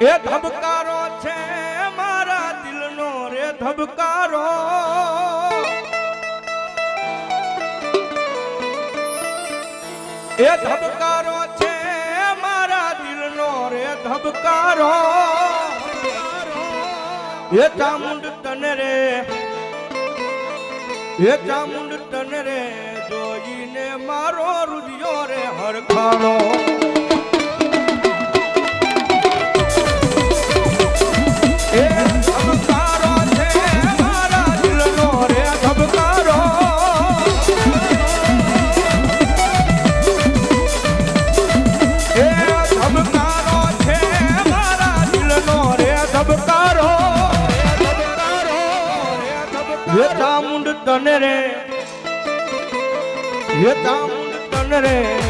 એ ધબકારો છે મારા દિલનો રે ધબકારો. એ ધબકારો છે મારા દિલનો રે ધબકારો. એ ચામુંડ તને રે, એ ચામુંડ તને રે, જોઈને મારો રુદિયો રે હરખાણો. હે ચામુંડ તને રે હે ચામુંડ તને રે.